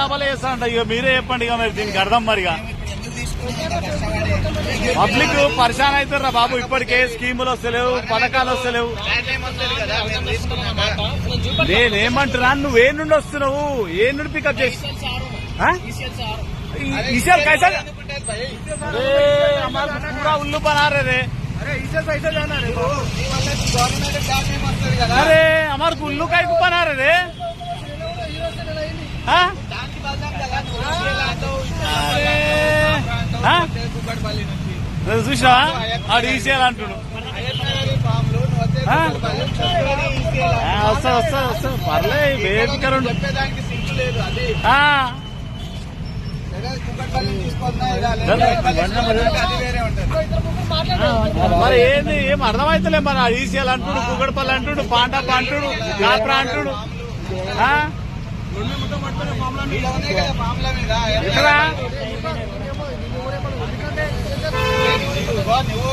డబ్బాలు ఇక మీరే చెప్పండి ఇక మరి దీనికి అర్థం మరి పబ్లిక్ పరిశాన్ అవుతారా బాబు? ఇప్పటికే స్కీములు వస్తలేవు పథకాలు వస్తలేవు. నేనేమంటున్నా? నువ్వు ఏ నుండి వస్తున్నావు? ఏ నుండి పికప్ చేసి? ఈసీఎల్ కైసా పూరా ఉల్లు బనారే అరే అమర్ ఉల్లు కైకు పనారదే ఆ? కుక్కడపల్లి, చంద్రగిరి ఈసీఎల్ ఆ, వస్తా వస్తా వస్తా. పర్లే వేదికరుండు మరి- అది వేరే ఉంటుంది. మరి ఏంది? ఏం అర్థమైతలే మరి ఆ ఈసీఎల్ అంటుడు కుగడపల్లి అంటుడు పాండప్ప అంటుడు కాప్రా అంటుడు. ఎక్కడా ఇదిగో నువ్వు